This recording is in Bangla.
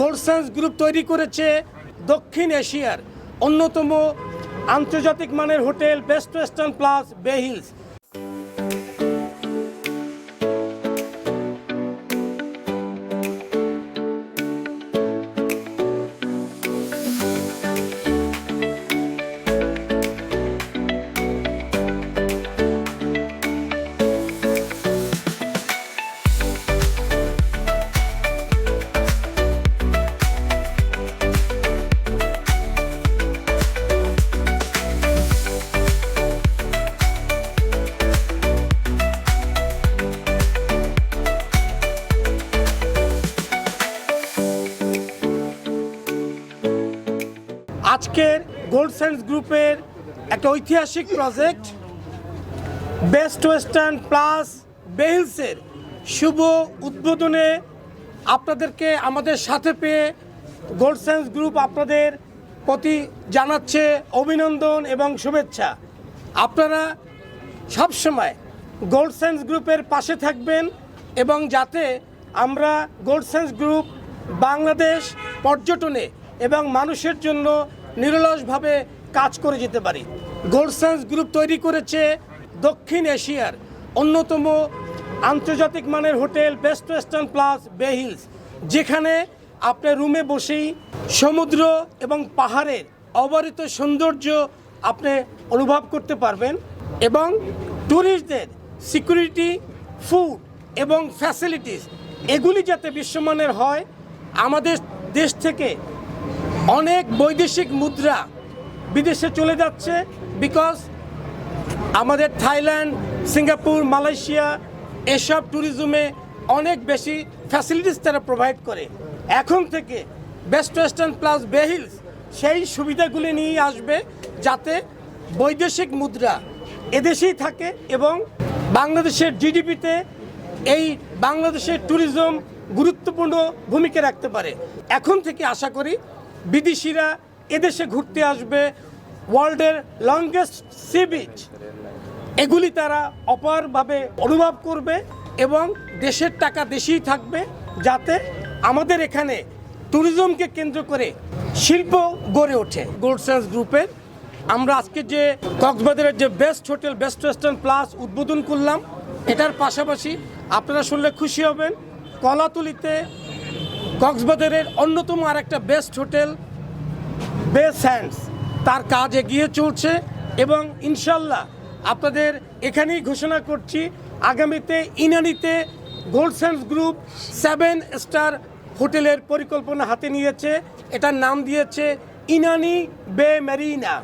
গোল্ডসেন্স গ্রুপ তৈরি করেছে দক্ষিণ এশিয়ার অন্যতম আন্তর্জাতিক মানের hotel Best Western Plus Bay Hills. আজকের গোল্ড সেন্স গ্রুপের একটা ঐতিহাসিক প্রজেক্ট বেস্ট ওয়েস্টার্ন প্লাস বেহিলসের শুভ উদ্বোধনে আপনাদেরকে আমাদের সাথে পেয়ে গোল্ড সেন্স গ্রুপ আপনাদের প্রতি জানাচ্ছে অভিনন্দন এবং শুভেচ্ছা। আপনারা সবসময় গোল্ড সেন্স গ্রুপের পাশে থাকবেন এবং যাতে আমরা গোল্ড সেন্স গ্রুপ বাংলাদেশ পর্যটনে এবং মানুষের জন্য নিরলসভাবে কাজ করে যেতে পারি। গোল্ড সেন্স গ্রুপ তৈরি করেছে দক্ষিণ এশিয়ার অন্যতম আন্তর্জাতিক মানের hotel Best Western Plus Bay Hills, যেখানে আপনি রুমে বসেই সমুদ্র এবং পাহাড়ের অবারিত সৌন্দর্য আপনি অনুভব করতে পারবেন এবং ট্যুরিস্টদের সিকিউরিটি, ফুড এবং ফ্যাসিলিটিস, এগুলি যাতে বিশ্বমানের হয়, আমাদের দেশ থেকে অনেক বৈদেশিক মুদ্রা বিদেশে চলে যাচ্ছে বিকজ আমাদের থাইল্যান্ড, সিঙ্গাপুর, মালয়েশিয়া এসব ট্যুরিজমে অনেক বেশি ফ্যাসিলিটিস তারা প্রোভাইড করে। এখন থেকে বেস্ট ওয়েস্টার্ন প্লাস বেহিলস সেই সুবিধাগুলি নিয়ে আসবে যাতে বৈদেশিক মুদ্রা এদেশেই থাকে এবং বাংলাদেশের জিডিপিতে এই বাংলাদেশের ট্যুরিজম গুরুত্বপূর্ণ ভূমিকা রাখতে পারে। এখন থেকে আশা করি বিদেশিরা এদেশে ঘুরতে আসবে ওয়ার্ল্ডের লংগেস্ট সি বিচ এগুলি তারা অপারভাবে অনুভব করবে এবং দেশের টাকা দেশেই থাকবে যাতে আমাদের এখানে ট্যুরিজমকে কেন্দ্র করে শিল্প গড়ে ওঠে। গোল্ড সেন্স গ্রুপের আমরা আজকে যে কক্সবাজারের যে best hotel Best Western Plus উদ্বোধন করলাম, এটার পাশাপাশি আপনারা শুনলে খুশি হবেন, কলাতুলিতে কক্সবাজারের অন্যতম আর একটা বেস্ট হোটেল বে স্যান্ডস তার কাজ এগিয়ে চলছে এবং ইনশাল্লাহ আপনাদের এখানেই ঘোষণা করছি, আগামীতে ইনানিতে Gold Sands group seven star হোটেলের পরিকল্পনা হাতে নিয়েছে। এটার নাম দিয়েছে ইনানি বে মেরিনা।